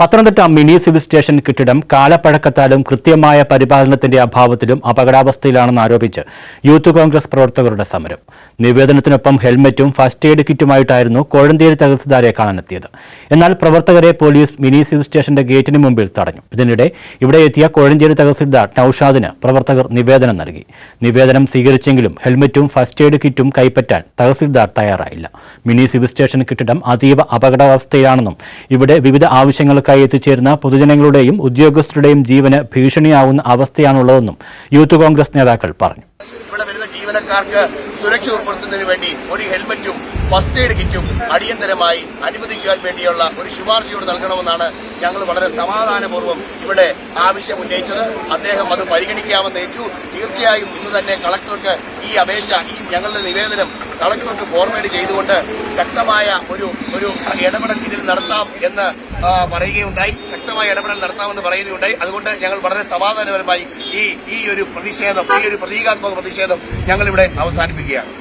Pathanamthitta mini civil station കെട്ടിടം കാലപ്പഴക്കത്താലും കൃത്യമായ പരിപാലനത്തിന്റെ അഭാവത്തിലും അപകടാവസ്ഥയിലാണെന്ന് ആരോപിച്ച് യൂത്ത് കോൺഗ്രസ് പ്രവർത്തകരുടെ സമരം. നിവേദനത്തിനൊപ്പം ഹെൽമറ്റും ഫസ്റ്റ് എയ്ഡ് കിറ്റുമായിട്ടായിരുന്നു കോഴന്തേരി തഹസിൽദാരെ കാണാനെത്തിയത്. എന്നാൽ പ്രവർത്തകരെ പോലീസ് മിനി സിവിൽ സ്റ്റേഷന്റെ ഗേറ്റിന് മുമ്പിൽ തടഞ്ഞു. ഇതിനിടെ ഇവിടെ എത്തിയ കോഴഞ്ചേരി തഹസിൽദാർ നൌഷാദിന് പ്രവർത്തകർ നിവേദനം നൽകി. നിവേദനം സ്വീകരിച്ചെങ്കിലും ഹെൽമറ്റും ഫസ്റ്റ് എയ്ഡ് കിറ്റും കൈപ്പറ്റാൻ തഹസിൽദാർ തയ്യാറായില്ല. മിനി സിവിൽ സ്റ്റേഷൻ കെട്ടിടം അതീവ അപകടാവസ്ഥയിലാണെന്നും ഇവിടെ വിവിധ ആവശ്യങ്ങൾക്കായി എത്തിച്ചേരുന്ന പൊതുജനങ്ങളുടെയും ഉദ്യോഗസ്ഥരുടെയും ജീവന് ഭീഷണിയാവുന്ന അവസ്ഥയാണുള്ളതെന്നും യൂത്ത് കോൺഗ്രസ് നേതാക്കൾ പറഞ്ഞു. ഇവിടെ വരുന്ന ജീവനക്കാർക്ക് സുരക്ഷ ഉറപ്പുവരുത്തുന്നതിന് വേണ്ടി ഒരു ഹെൽമറ്റും ഫസ്റ്റ് എയ്ഡ് കിറ്റും അടിയന്തരമായി അനുവദിക്കുവാൻ വേണ്ടിയുള്ള ഒരു ശുപാർശയോട് നൽകണമെന്നാണ് ഞങ്ങൾ വളരെ സമാധാനപൂർവം ഇവിടെ ആവശ്യം ഉന്നയിച്ചത്. അദ്ദേഹം അത് പരിഗണിക്കാമെന്ന് ഏറ്റു. തീർച്ചയായും ഇന്ന് തന്നെ കളക്ടർക്ക് ഈ അപേക്ഷ ഈ ഞങ്ങളുടെ നിവേദനം കളക്ടർക്ക് ഫോർവേഡ് ചെയ്തുകൊണ്ട് ശക്തമായ ഒരു ഒരു ഇടപെടൽ ഇതിൽ നടത്താം എന്ന് പറയുകയുണ്ടായി. ശക്തമായ ഇടപെടൽ നടത്താമെന്ന് പറയുകയുണ്ടായി. അതുകൊണ്ട് ഞങ്ങൾ വളരെ സമാധാനപരമായി ഈ ഈ ഒരു പ്രതിഷേധം ഈ ഒരു പ്രതീകാത്മക പ്രതിഷേധം ഞങ്ങളിവിടെ അവസാനിപ്പിക്കുകയാണ്.